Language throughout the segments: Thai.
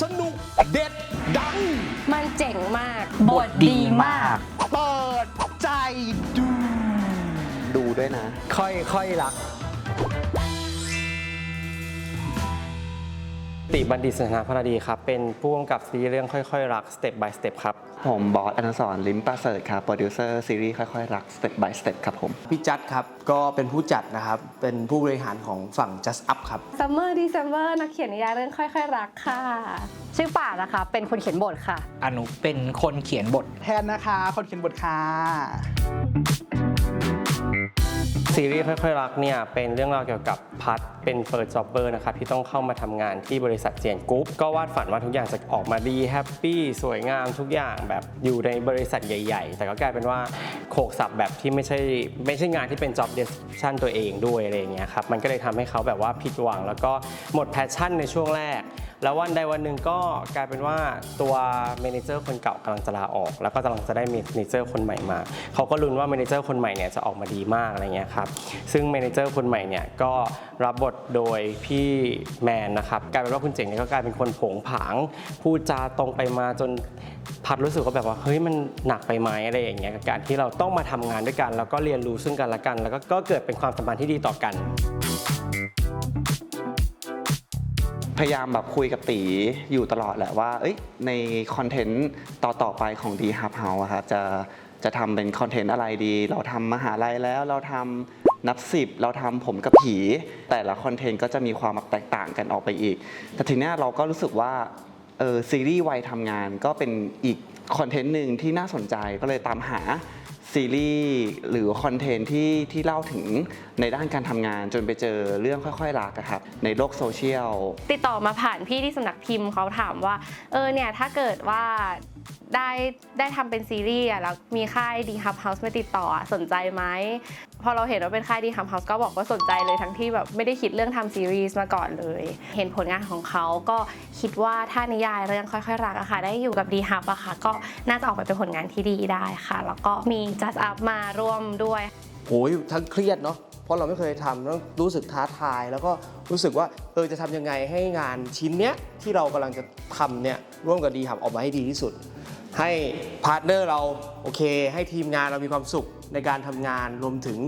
สนุกเด็ดดัง มันเจ๋งมาก บทดีมาก เปิดใจดู ดูด้วยนะ ค่อยค่อยรัก ติบัณฑิตสันทนาพนาดีครับ เป็นผู้กำกับซีรีส์เรื่องค่อยๆ รัก Step by Step ครับ ผมบอสอนุสรณ์ลิมประเสริฐครับ โปรดิวเซอร์ซีรีส์ค่อยๆ รัก Step by Step ครับผมพี่จัดครับ ก็เป็นผู้จัดนะครับ เป็นผู้บริหารของฝั่ง Just Up ครับซัมเมอร์ดีซัมเมอร์นักเขียนนิยายเรื่องค่อยๆ รักค่ะ ชื่อป่านะคะ เป็นคนเขียนบทค่ะ อนุเป็นคนเขียนบทแทนนะคะ คนเขียนบทค่ะ ซีรีส์ค่อยๆรักเนี่ยเป็นเรื่องราวเกี่ยวกับพัดเป็นเฟิร์สจ็อบเบอร์นะครับที่ต้องเข้ามาทำงานที่บริษัทเจียนกรุ๊ปก็วาดฝันว่าทุกอย่างจะออกมาดีแฮปปี้สวยงามทุกอย่างแบบอยู่ในบริษัทใหญ่ ๆ แต่ก็กลายเป็นว่าโขกสับแบบที่ไม่ใช่ไม่ใช่งานที่เป็น job description ตัวเองด้วยอะไรอย่างเงี้ยครับมันก็เลยทำให้เขาแบบว่าผิดหวัง แล้วก็หมดแพชชั่นในช่วงแรก แล้ววันใดวันหนึ่งก็กลายเป็นว่าตัวเมนเจอร์คนเก่ากำลังจะลาออก แล้วก็กำลังจะได้เมนเจอร์คนใหม่มาเขาก็ลุ้นว่าเมนเจอร์คนใหม่เนี่ยจะออกมาดีมากอะไรเงี้ยครับซึ่งเมนเจอร์คนใหม่เนี่ยก็รับบทโดยพี่แมนนะครับกลายเป็นว่าคุณเจ๋งเนี่ยก็กลายเป็นคนผงผางพูดจาตรงไปมาจนพัดรู้สึกว่าแบบว่าเฮ้ยมันหนักไปไหมอะไรอย่างเงี้ยกับการที่เราต้องมาทำงานด้วยกัน แล้วก็เรียนรู้ซึ่งกันและกัน แล้วก็เกิดเป็นความสัมพันธ์ที่ดีต่อกัน พยายามแบบคุยกับตีอยู่ตลอดแหละว่าในคอนเทนต์ต่อๆไปของ D Hub House ครับจะจะทำเป็นคอนเทนต์อะไรดี เราทำมหาลัยแล้วเราทำนับสิบเราทำผมกับผี แต่ละคอนเทนต์ก็จะมีความแตกต่างกันออกไปอีก แต่ทีนี้เราก็รู้สึกว่าเออซีรีส์วัยทำงานก็เป็นอีกคอนเทนต์หนึ่งที่น่าสนใจก็เลยตามหา ซีรีส์หรือคอนเทนต์ที่ที่เล่าถึงในด้านการทำงานจนไปเจอเรื่องค่อยๆรักอะครับในโลกโซเชียล ติดต่อมาผ่านพี่ที่สำนักพิมพ์เขาถามว่า เออเนี่ยถ้าเกิดว่าได้ได้ทำเป็นซีรีส์อะแล้วมีค่ายดีฮับเฮาส์มาติดต่อสนใจไหม พอเราเห็นว่าเป็นค่ายดีฮับเฮาส์ก็บอกว่าสนใจเลยทั้งที่แบบไม่ได้คิดเรื่องทำซีรีส์มาก่อนเลย เห็นผลงานของเขาก็คิดว่าถ้านิยายเรื่องค่อยๆรักอะค่ะได้อยู่กับดีฮับอะค่ะก็น่าจะออกมาเป็นผลงานที่ดีได้ค่ะ แล้วก็มี Just Up มาร่วมด้วยโอ้ยทั้งเครียดเนาะเพราะเราไม่เคยทำต้องรู้สึกท้าทาย แล้วก็รู้สึกว่าเออจะทำยังไงให้งานชิ้นเนี้ยที่เรากำลังจะทำเนี่ยร่วมกับดีหับออกมาให้ดีที่สุด ให้พาร์ทเนอร์เราโอเค ให้ทีมงานเรามีความสุขในการทำงานรวมถึง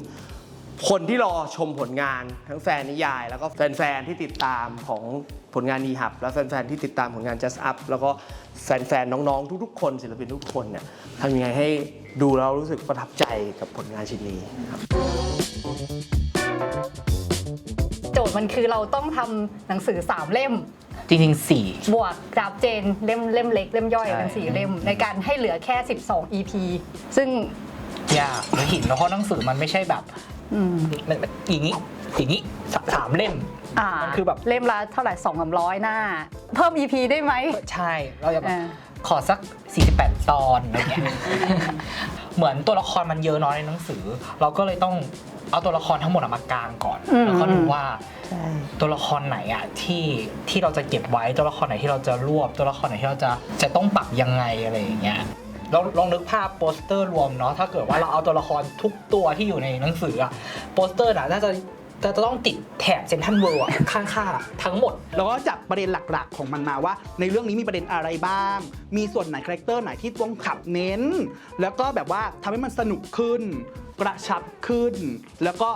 คนที่รอชมผลงานทั้งแฟนนิยาย แล้วก็แฟนๆที่ติดตามของผลงานนีหับ และแฟนๆที่ติดตามผลงาน Just Up แล้วก็แฟนๆน้องๆ ทุกๆ คนศิลปินทุกคนเนี่ยทำยังไงให้ดูแล้วรู้สึกประทับใจกับผลงานชิ้นนี้ครับโจทย์มันคือเราต้องทำหนังสือ3เล่ม จริงๆสี่ บวกกราฟเจนเล่มเล่มเล็กเล่มย่อยใช่ เป็นสี่เล่ม ในการให้เหลือแค่ 12 EP ซึ่งยากแล้วหินแล้วเพราะหนังสือมันไม่ใช่แบบอืมมันมันอย่างนี้อย่างนี้สาสามเล่ม อ่ามันคือแบบ เล่มละเท่าไหร่2องสามร้อยหน้า เพิ่ม EP ได้ไหมใช่เราจะแบบ อ่า ขอสัก 48 ตอนอะไรเงี้ย เหมือนตัวละครมันเยอะน้อยในหนังสือ เราก็เลยต้อง เอาตัวละครทั้งหมดอะมากางก่อน อืม แล้วก็ดูอืมว่าตัวละครไหนอะที่ที่เราจะเก็บไว้ตัวละครไหนที่เราจะรวบ ตัวละครไหนที่เราจะจะต้องปรับยังไงอะไรอย่างเงี้ยเราลองนึกภาพโปสเตอร์รวมเนาะถ้าเกิดว่าเราเอาตัวละครทุกตัวที่อยู่ในหนังสืออะโปสเตอร์น่ะน่าจะ จะจะต้องติดแถบเซนทันเวิร์ข้างๆอะทั้งหมด แล้วก็จับประเด็นหลักๆ ของมันมาว่า ในเรื่องนี้มีประเด็นอะไรบ้าง มีส่วนไหนคาแรคเตอร์ไหนที่ต้องขับเน้น แล้วก็แบบว่าทำให้มันสนุกขึ้น กระชับขึ้น แล้วก็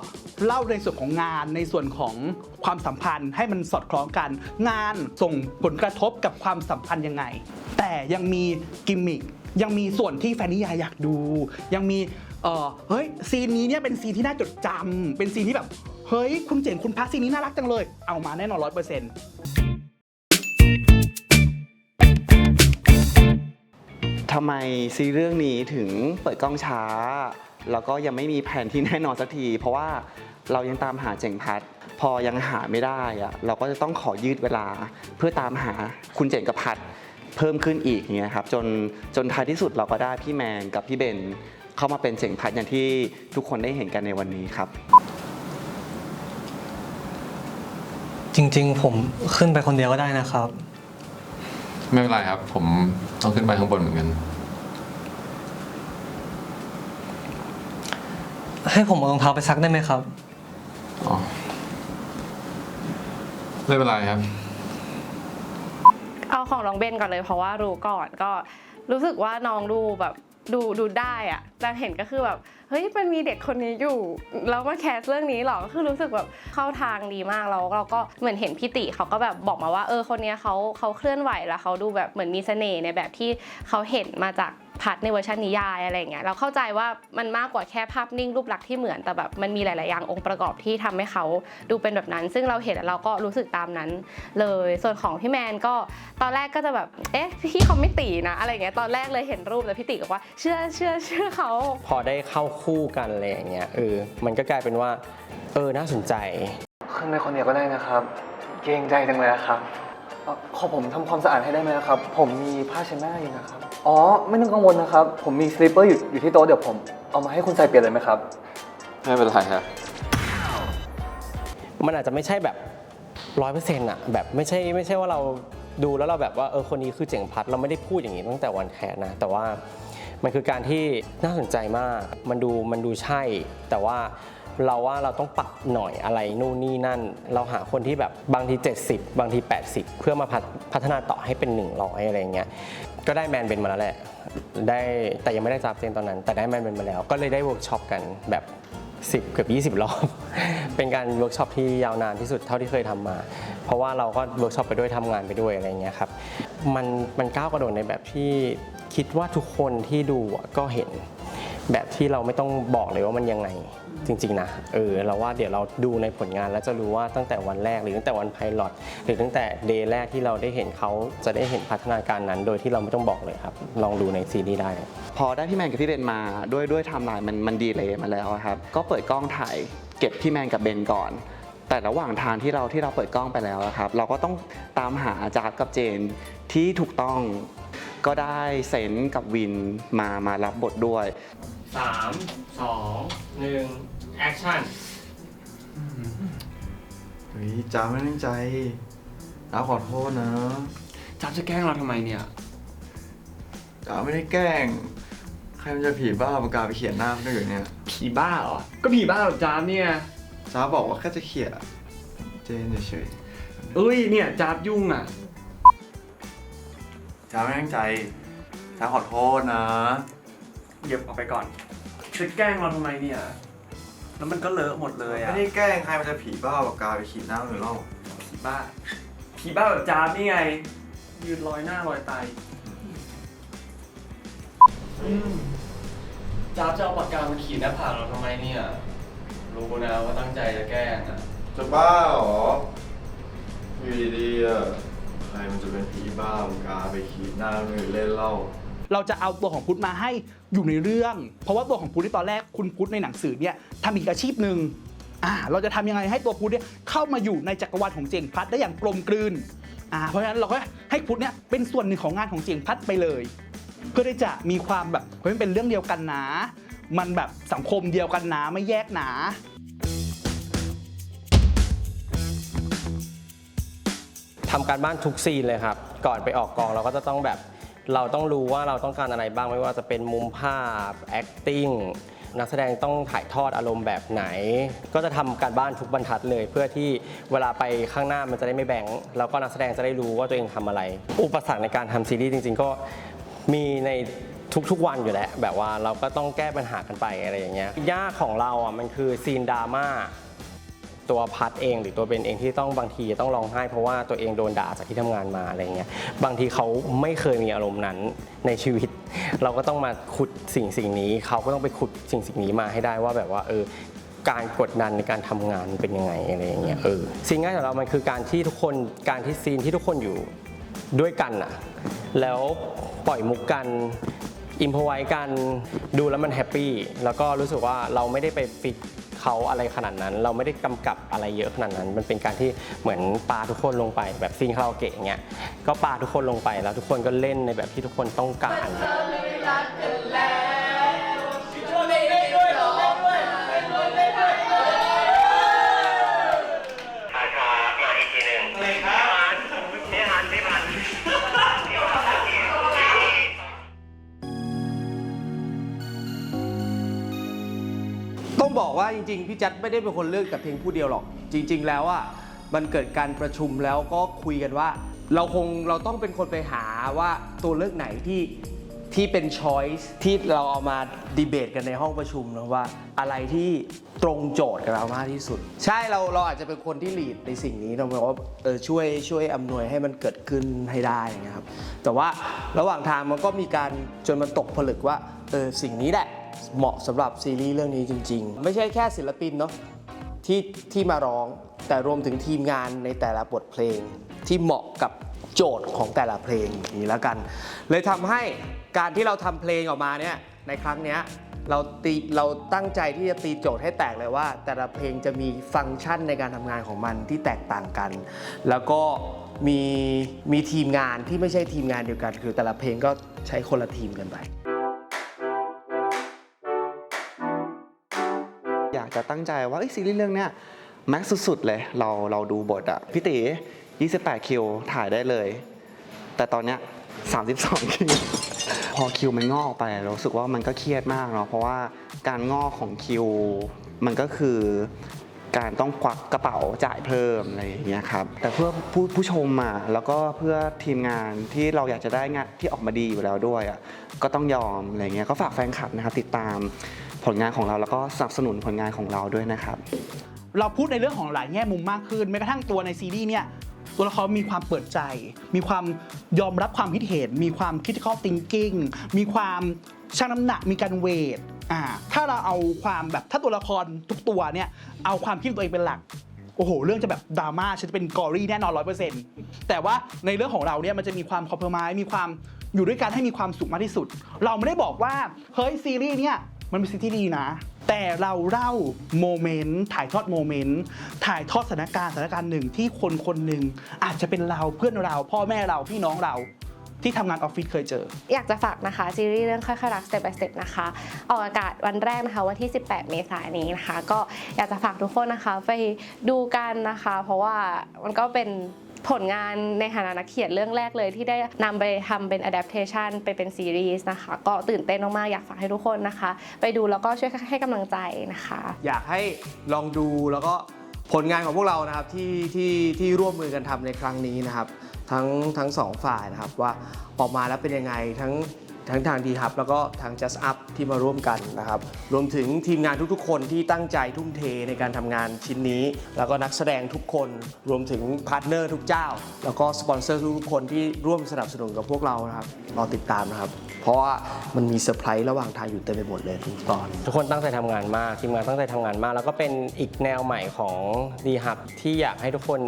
เล่าในส่วนของงานในส่วนของความสัมพันธ์ให้มันสอดคล้องกัน งานส่งผลกระทบกับความสัมพันธ์ยังไง แต่ยังมีกิมมิคยังมีส่วนที่แฟนนิยายอยากดู ยังมีเออเฮ้ยซีนนี้เนี่ยเป็นซีนที่น่าจดจำเป็นซีนที่แบบ เฮ้ย คุณเจ๋งคุณพักซีนี้น่ารักจังเลย เอามาแน่นอนร้อยเปอร์เซ็นต์ทำไมซีรีส์เรื่องนี้ถึงเปิดกล้องช้า แล้วก็ยังไม่มีแผนที่แน่นอนสักที เพราะว่าเรายังตามหาเจ๋งพัด พอยังหาไม่ได้อะเราก็จะต้องขอยืดเวลา เพื่อตามหาคุณเจ๋งกับพัดเพิ่มขึ้นอีกอย่างเงี้ยครับจนจนท้ายที่สุดเราก็ได้พี่แมนกับพี่เบนเข้ามาเป็นเจ๋งพัดอย่างที่ทุกคนได้เห็นกันในวันนี้ครับ จริง ๆ ผมขึ้นไปคนเดียวก็ได้นะครับ ไม่เป็นไรครับ ผมต้องขึ้นไปข้างบนเหมือนกัน ให้ผมเอารองเท้าไปซักได้ไหมครับ อ๋อ ไม่เป็นไรครับ เอาของน้องเบนก่อนเลยเพราะว่ารู้ก่อนก็รู้สึกว่าน้องดูแบบดูดูได้อะแต่เห็นก็คือแบบ เฮ้ยมันมีเด็กคนนี้อยู่แล้วมาแคสเรื่องนี้หรอก็คือรู้สึกแบบเข้าทางดีมากแล้วเราก็เหมือนเห็นพี่ติเขาก็แบบบอกมาว่าเออคนนี้เขาเขาเคลื่อนไหวแล้วเขาดูแบบเหมือนมีเสน่ห์ในแบบที่เขาเห็นมาจาก พัดในเวอร์ชันนิยายอะไรอย่างเงี้ยเราเข้าใจว่ามันมากกว่าแค่ภาพนิ่งรูปลักษณ์ที่เหมือนแต่แบบมันมีหลาย ๆ อย่างองค์ประกอบที่ทำให้เขาดูเป็นแบบนั้น ซึ่งเราเห็นแล้วเราก็รู้สึกตามนั้น เลยส่วนของพี่แมนก็ตอนแรกก็จะแบบเอ๊ะพี่เขาไม่ตีนะอะไรอย่างเงี้ยตอนแรกเลยเห็นรูปแต่พี่ติบอกว่าเชื่อเชื่อเชื่อเขา พอได้เข้าคู่กันอะไรอย่างเงี้ยเออมันก็กลายเป็นว่า เออน่าสนใจขึ้นไปคนเดียวก็ได้นะครับ เกรงใจจังเลยอะครับ เอ่อขอผมทำความสะอาดให้ได้ไหมนะครับ ผมมีผ้าเช็ดหน้าอยู่นะครับ อ๋อ ไม่ต้องกังวลนะครับ ผมมีสลิปเปอร์อยู่อยู่ที่โต๊ะเดี๋ยวผมเอามาให้คุณใส่เปลี่ยนเลยไหมครับ ไม่เป็นไรครับ มันอาจจะไม่ใช่แบบร้อยเปอร์เซ็นต์อะแบบไม่ใช่ไม่ใช่ว่าเราดูแล้วเราแบบว่าเออคนนี้คือเจ๋งพัดเราไม่ได้พูดอย่างนี้ตั้งแต่วันแคสนะ แต่ว่ามันคือการที่น่าสนใจมาก มันดูมันดูใช่ แต่ว่า เราว่าเราต้องปรับหน่อยอะไรนู่นนี่นั่น เราหาคนที่แบบบางที 70 บางที 80 เพื่อมาพัฒพัฒนาต่อให้เป็น 100 อะไรอย่างเงี้ยก็ได้แมนเบนมาแล้วแหละได้แต่ยังไม่ได้จับเจนตอนนั้น แต่ได้แมนเบนมาแล้ว ก็เลยได้เวิร์กช็อปกันแบบ10เกือบ20 รอบ เป็นการเวิร์กช็อปที่ยาวนานที่สุดเท่าที่เคยทำมา เพราะว่าเราก็เวิร์กช็อปไปด้วยทำงานไปด้วยอะไรเงี้ยครับ มันมันก้าวกระโดดในแบบที่คิดว่าทุกคนที่ดูก็เห็น แบบที่เราไม่ต้องบอกเลยว่ามันยังไงจริงๆนะเออเราว่าเดี๋ยวเราดูในผลงานแล้วจะรู้ว่าตั้งแต่วันแรกหรือตั้งแต่วันไพลอตหรือตั้งแต่เดย์แรกที่เราได้เห็นเขาจะได้เห็นพัฒนาการนั้น โดยที่เราไม่ต้องบอกเลยครับ ลองดูในซีรีส์ได้ พอได้พี่แมนกับพี่เบนมาด้วยด้วยไทม์ไลน์มันมันดีเลยมาแล้วครับ ก็เปิดกล้องถ่ายเก็บพี่แมนกับเบนก่อน แต่ระหว่างทางที่เราที่เราเปิดกล้องไปแล้วอะครับ เราก็ต้องตามหาจาร์กับเจนที่ถูกต้องก็ได้เซนกับวินมามารับบทด้วย3 2 1แอคชั่นเฮ้ยจ้าไม่ตั้งใจจ้าขอโทษนะจ้าจะแกล้งเราทำไมเนี่ย จ้าไม่ได้แกล้ง ใครมันจะผีบ้าปากกาไปเขียนหน้าคนอื่นเนี่ย ผีบ้าเหรอ ก็ผีบ้าแบบจ้าเนี่ย จ้าบอกว่าแค่จะเขียนเจนเฉยเอ้ยเนี่ยจ้ายุ่งอะๆจ้าไม่ตั้งใจ จ้าขอโทษนะเก็บออกไปก่อนจะแกล้งเราทำไมเนี่ย แล้วมันก็เลอะหมดเลยไม่อะได้แกล้งใครมันจะผีบ้าปากกาไปเขียนหน้าคนอื่นเล่าผีบ้าผีบ้าแบบจ้านี่ไง ยืนลอยหน้าลอยตายจ้าบจะเอาปากกามาขีดหน้าผากเราทำไมเนี่ย รู้นะว่าตั้งใจจะแกล้งอะจะบ้าเหรออยู่ดีๆอะใครมันจะเป็นผีบ้าปากกาไปเขียนหน้าคนอื่นเล่นเล่าเราจะเอาตัวของพุทธมาให้อยู่ในเรื่อง เพราะว่าตัวของพุทธที่ตอนแรกคุณพุทธในหนังสือเนี่ยทำอีกอาชีพหนึ่งอ่าเราจะทำยังไงให้ตัวพุทธเนี่ยเข้ามาอยู่ในจักรวาลของเจงพัดได้อย่างกลมกลืนอ่าเพราะฉะนั้นเราก็ให้พุทธเนี่ยเป็นส่วนหนึ่งของงานของเจงพัดไปเลย เพื่อที่จะมีความแบบเฮ้ยมันเป็นเรื่องเดียวกันนะ มันแบบสังคมเดียวกันนะไม่แยกหนาทำการบ้านทุกซีนเลยครับ ก่อนไปออกกองเราก็จะต้องแบบ เราต้องรู้ว่าเราต้องการอะไรบ้างไม่ว่าจะเป็นมุมภาพ acting นักแสดงต้องถ่ายทอดอารมณ์แบบไหน ก็จะทำการบ้านทุกบรรทัดเลย เพื่อที่เวลาไปข้างหน้ามันจะได้ไม่แบ่งแล้วก็นักแสดงจะได้รู้ว่าตัวเองทำอะไร อุปสรรคในการทำซีรีส์จริง ๆ ก็มีใน ทุกๆวันอยู่แล้วแบบว่าเราก็ต้องแก้ปัญหากันไปอะไรอย่างเงี้ยยากของเราอะมันคือซีนดราม่าตัวพัดเองหรือตัวเบนเองที่ต้องบางทีต้องร้องไห้เพราะว่าตัวเองโดนด่าจากที่ทำงานมาอะไรเงี้ยบางทีเขาไม่เคยมีอารมณ์นั้นในชีวิต เราก็ต้องมาขุดสิ่งสิ่งนี้เขาก็ต้องไปขุดสิ่งสิ่งนี้มาให้ได้ว่าแบบว่าเออการกดดันในการทำงานเป็นยังไงอะไรอย่างเงี้ยเออสิ่งง่ายของเรามันคือการที่ทุกคนการที่ซีนที่ทุกคนอยู่ด้วยกันอะแล้วปล่อยมุกกัน อิมพอไว้กันดูแล้วมันแฮปปี้แล้วก็รู้สึกว่าเราไม่ได้ไปฟิกเขาอะไรขนาดนั้น เราไม่ได้กำกับอะไรเยอะขนาดนั้น มันเป็นการที่เหมือนปาทุกคนลงไปแบบซีนคาราโอเกะอย่างเงี้ยก็ปาทุกคนลงไปแล้วทุกคนก็เล่นในแบบที่ทุกคนต้องการ จริงๆ พี่จัดไม่ได้เป็นคนเลือกแต่เพียงผู้เดียวหรอก จริง ๆ แล้วอะมันเกิดการประชุมแล้วก็คุยกันว่า เราคงเราต้องเป็นคนไปหาว่าตัวเลือกไหนที่ที่เป็นช้อยส์ที่เราเอามาดีเบตกันในห้องประชุมนะว่า อะไรที่ตรงโจทย์กับเรามากที่สุด ใช่เราเราอาจจะเป็นคนที่ลีดในสิ่งนี้เราบอกว่าเออช่วยช่วยอำนวยให้มันเกิดขึ้นให้ได้นะครับ แต่ว่าระหว่างทางมันก็มีการจนมันตกผลึกว่าเออสิ่งนี้แหละ เหมาะสำหรับซีรีส์เรื่องนี้จริง ๆ ไม่ใช่แค่ศิลปินเนาะที่ที่มาร้องแต่รวมถึงทีมงานในแต่ละบทเพลงที่เหมาะกับโจทย์ของแต่ละเพลงนี้แล้วกัน เลยทำให้การที่เราทำเพลงออกมาเนี่ยในครั้งเนี้ยเราตีเราตั้งใจที่จะตีโจทย์ให้แตกเลยว่า แต่ละเพลงจะมีฟังก์ชันในการทำงานของมันที่แตกต่างกัน แล้วก็มีมีทีมงานที่ไม่ใช่ทีมงานเดียวกัน คือแต่ละเพลงก็ใช้คนละทีมกันไป อยากจะตั้งใจว่าซีรีส์เรื่องเนี้ยแม็กซ์สุดๆเลยเราเราดูบทอะพี่ตี28 คิวถ่ายได้เลย แต่ตอนเนี้ย32 คิว พอคิวมันงอกไปเรารู้สึกว่ามันก็เครียดมากเนาะเพราะว่าการงอกของคิวมันก็คือ การต้องควักกระเป๋าจ่ายเพิ่มอะไรอย่างเงี้ยครับแต่เพื่อผู้ผู้ชมอะแล้วก็เพื่อทีมงานที่เราอยากจะได้งานที่ออกมาดีอยู่แล้วด้วยอะก็ต้องยอมอะไรเงี้ยก็ฝากแฟนคลับนะครับติดตามผลงานของเราแล้วก็สนับสนุนผลงานของเราด้วยนะครับ เราพูดในเรื่องของหลายแง่มุมมากขึ้นแม้กระทั่งตัวในซีรีส์เนี่ยตัวละครมีความเปิดใจ มีความยอมรับความคิดเห็น มีความ critical thinking มีความชั่งน้ำหนักมีการเวท อ่าถ้าเราเอาความแบบถ้าตัวละครทุกตัวเนี่ยเอาความคิดตัวเองเป็นหลักโอ้โห เรื่องจะแบบดราม่าฉันจะเป็นกอรี่แน่นอนร้อยเปอร์เซ็นต์แต่ว่าในเรื่องของเราเนี่ยมันจะมีความคอมเพลมไมมีความอยู่ด้วยกันให้มีความสุขมากที่สุด เราไม่ได้บอกว่า เฮ้ย ซีรีส์เนี่ยมันเป็นซีรีส์ที่ดีนะ แต่เราเล่าโมเมนต์ถ่ายทอดโมเมนต์ถ่ายทอดสถานการณ์สถานการณ์หนึ่งที่คนคนหนึ่งอาจจะเป็นเราเพื่อนเรา พ่อแม่เราพี่น้องเรา ที่ทำงานออฟฟิศเคยเจอ อยากจะฝากนะคะซีรีส์เรื่องค่อยๆรัก step by step นะคะ ออกอากาศวันแรกนะคะวันที่ 18 เมษายนนี้นะคะ ก็อยากจะฝากทุกคนนะคะไปดูกันนะคะ เพราะว่ามันก็เป็นผลงานในฐานะนักเขียนเรื่องแรกเลยที่ได้นำไปทำเป็น adaptation ไปเป็นซีรีส์นะคะ ก็ตื่นเต้นมากๆ อยากฝากให้ทุกคนนะคะ ไปดูแล้วก็ช่วยให้กำลังใจนะคะ อยากให้ลองดูแล้วก็ผลงานของพวกเรานะครับที่ที่ที่ร่วมมือกันทำในครั้งนี้นะครับ ทั้งทั้งสองฝ่ายนะครับว่าออกมาแล้วเป็นยังไงทั้ง ทั้งทางดีครับแล้วก็ทาง Just Up ที่มาร่วมกันนะครับ รวมถึงทีมงานทุกๆ คนที่ตั้งใจทุ่มเทในการทำงานชิ้นนี้ แล้วก็นักแสดงทุกคน รวมถึงพาร์ทเนอร์ทุกเจ้า แล้วก็สปอนเซอร์ทุกๆ คนที่ร่วมสนับสนุนกับพวกเรานะครับ รอติดตามนะครับ เพราะว่ามันมีเซอร์ไพรส์ระหว่างทางอยู่เต็มไปหมดเลยทุกตอน ทุกคนตั้งใจทำงานมาก ทีมงานตั้งใจทำงานมาก แล้วก็เป็นอีกแนวใหม่ของดีฮับที่อยากให้ทุกคน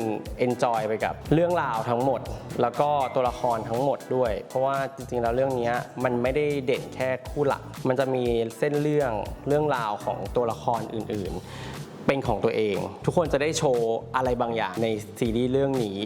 enjoy ไปกับเรื่องราวทั้งหมด แล้วก็ตัวละครทั้งหมดด้วย เพราะว่าจริงๆแล้วเรื่องเนี้ยมันไม่ได้เด่นแค่คู่หลัก มันจะมีเส้นเรื่องเรื่องราวของตัวละครอื่นๆ เป็นของตัวเอง ทุกคนจะได้โชว์อะไรบางอย่างในซีรีส์เรื่องนี้